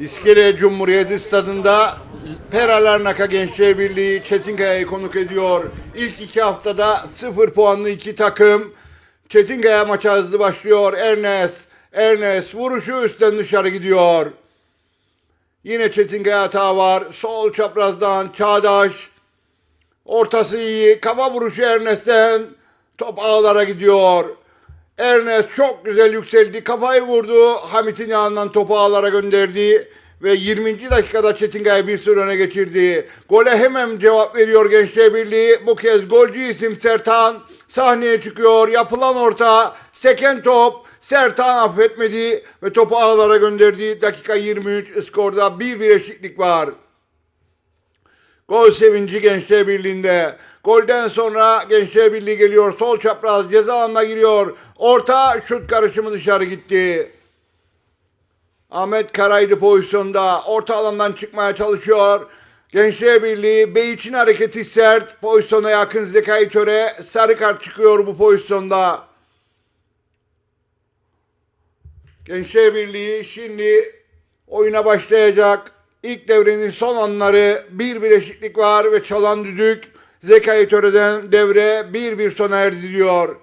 İskele Cumhuriyeti Stadında Peralarnaka Gençler Birliği Çetinkaya'yı konuk ediyor. İlk iki haftada sıfır puanlı iki takım. Çetinkaya maça hızlı başlıyor. Ernest, Ernest vuruşu üstten dışarı gidiyor. Yine Çetinkaya hata var. Sol çaprazdan Çağdaş. Ortası iyi. Kafa vuruşu Ernest'ten. Top ağlara gidiyor. Ernest çok güzel yükseldi. Kafayı vurdu. Hamit'in yanından topu ağlara gönderdi. Ve 20. dakikada Çetinkaya bir sürü öne geçirdi. Gole hemen cevap veriyor Gençler Birliği. Bu kez golcü isim Sertan sahneye çıkıyor. Yapılan orta. Seken top. Sertan affetmedi ve topu ağlara gönderdi. Dakika 23 skorda bir bir eşitlik var. Gol sevinci Gençler Birliği'nde. Golden sonra Gençler Birliği geliyor. Sol çapraz ceza alanına giriyor. Orta şut karışımı dışarı gitti. Ahmet Karaydı pozisyonda. Orta alandan çıkmaya çalışıyor. Gençler Birliği Beyiç'in hareketi sert. Pozisyona yakın Zekai Töre. Sarı kart çıkıyor bu pozisyonda. Gençler Birliği şimdi oyuna başlayacak. İlk devrenin son anları bir bir eşitlik var ve çalan düdük Zekai Töre'den devre bir bir sona erdiriyor.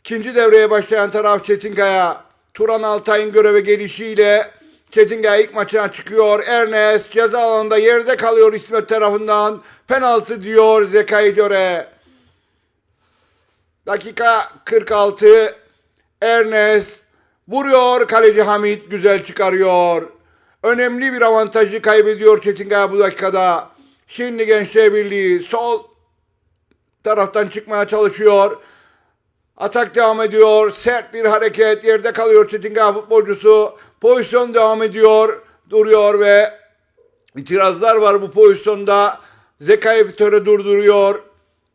İkinci devreye başlayan taraf Çetinkaya. Turan Altay'ın göreve gelişiyle Çetinkaya ilk maçına çıkıyor. Ernest ceza alanında yerde kalıyor İsmet tarafından. Penaltı diyor Zekai Töre. Dakika 46. Ernest vuruyor. Kaleci Hamit güzel çıkarıyor. Önemli bir avantajı kaybediyor Çetinkaya bu dakikada. Şimdi Gençler Birliği sol taraftan çıkmaya çalışıyor. Atak devam ediyor. Sert bir hareket. Yerde kalıyor Çetinkaya futbolcusu. Pozisyon devam ediyor. Duruyor ve itirazlar var bu pozisyonda. Zekai Vitör'ü durduruyor.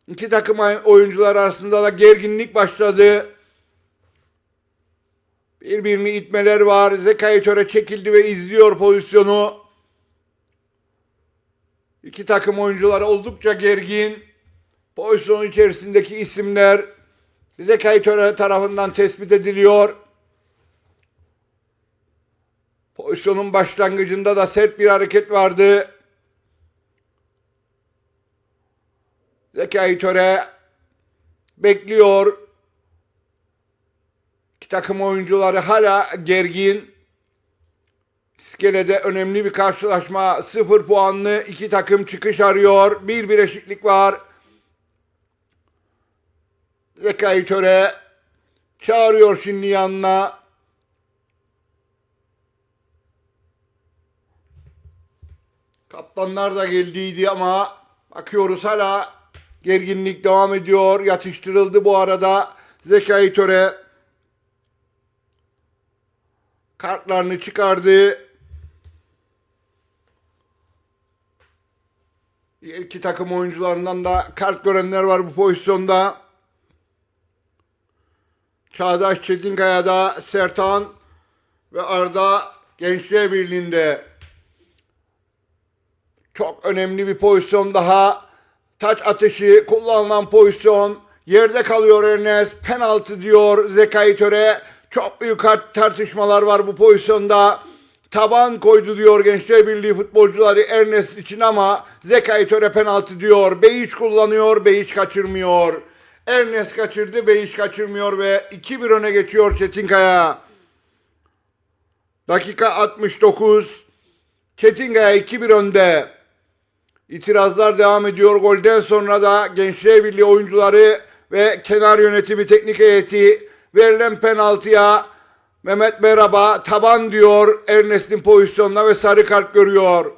İki takım oyuncular arasında da gerginlik başladı. Birbirini itmeler var. Zekai Töre çekildi ve izliyor pozisyonu. İki takım oyuncular oldukça gergin. Pozisyonun içerisindeki isimler Zekai Töre tarafından tespit ediliyor. Pozisyonun başlangıcında da sert bir hareket vardı. Zekai Töre bekliyor. İki takım oyuncuları hala gergin. İskele'de önemli bir karşılaşma. Sıfır puanlı iki takım çıkış arıyor. Bir bir eşitlik var. Zekai Töre çağırıyor şimdi yanına. Kaptanlar da geldiydi ama bakıyoruz hala gerginlik devam ediyor. Yatıştırıldı bu arada. Zekai Töre kartlarını çıkardı. İki takım oyuncularından da kart görenler var bu pozisyonda. Çağdaş Çetinkaya'da Sertan ve Arda Gençler Birliği'nde çok önemli bir pozisyon daha. Taç ateşi kullanılan pozisyon. Yerde kalıyor Ernest. Penaltı diyor Zekai Töre. Çok büyük tartışmalar var bu pozisyonda. Taban koydu diyor Gençler Birliği futbolcuları Ernest için ama Zekai Töre penaltı diyor. Beyiç kullanıyor, Beyiç kaçırmıyor. Ernest kaçırdı, Beyiç kaçırmıyor ve 2-1 öne geçiyor Çetinkaya. Dakika 69. Çetinkaya 2-1 önde. İtirazlar devam ediyor. Golden sonra da Gençler Birliği oyuncuları ve kenar yönetimi teknik heyeti verilen penaltıya Mehmet merhaba taban diyor Ernest'in pozisyonuna ve sarı kart görüyor.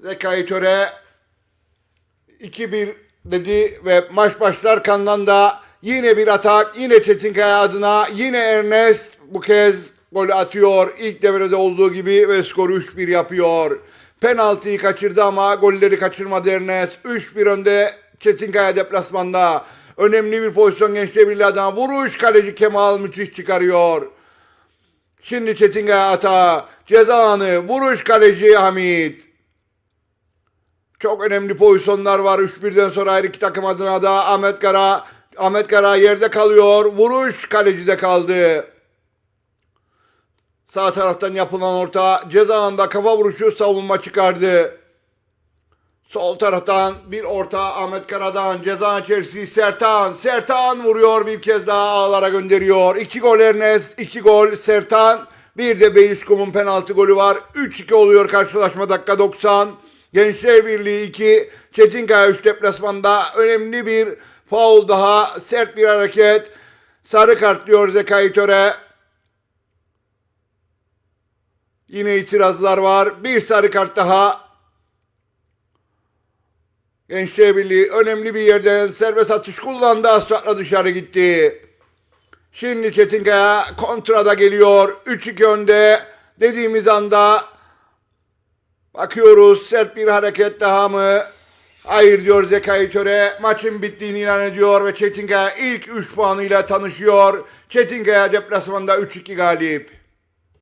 Zekai Töre 2-1 dedi ve maç başlarkandan da yine bir atak yine Çetinkaya adına yine Ernest bu kez gol atıyor. İlk devrede olduğu gibi ve skoru 3-1 yapıyor. Penaltıyı kaçırdı ama golleri kaçırmadı Ernest. 3-1 önde Çetinkaya deplasmanda. Önemli bir pozisyon Gençler Birliği adına. Vuruş kaleci Kemal müthiş çıkarıyor. Şimdi Çetinkaya ata. Ceza anı. Vuruş kaleci Hamit. Çok önemli pozisyonlar var. 3-1'den sonra her iki takım adına da Ahmet Kara. Ahmet Kara yerde kalıyor. Vuruş kalecide kaldı. Sağ taraftan yapılan orta ceza alanında kafa vuruşu savunma çıkardı. Sol taraftan bir orta Ahmet Karadan ceza içerisi Sertan. Sertan vuruyor bir kez daha ağlara gönderiyor. İki gol Ernest, iki gol Sertan. Bir de Beyüzkum'un penaltı golü var. 3-2 oluyor karşılaşma dakika 90. Gençler Birliği 2, Çetinkaya 3 deplasmanda önemli bir faul daha. Sert bir hareket. Sarı kart diyor Zekai Töre. Yine itirazlar var. Bir sarı kart daha. Gençler Birliği önemli bir yerden serbest atış kullandı. Asfaltla dışarı gitti. Şimdi Çetinkaya kontrada geliyor. 3-2 önde. Dediğimiz anda bakıyoruz sert bir hareket daha mı? Hayır diyor Zekai Töre. Maçın bittiğini ilan ediyor ve Çetinkaya ilk 3 puanıyla tanışıyor. Çetinkaya deplasmanda 3-2 galip.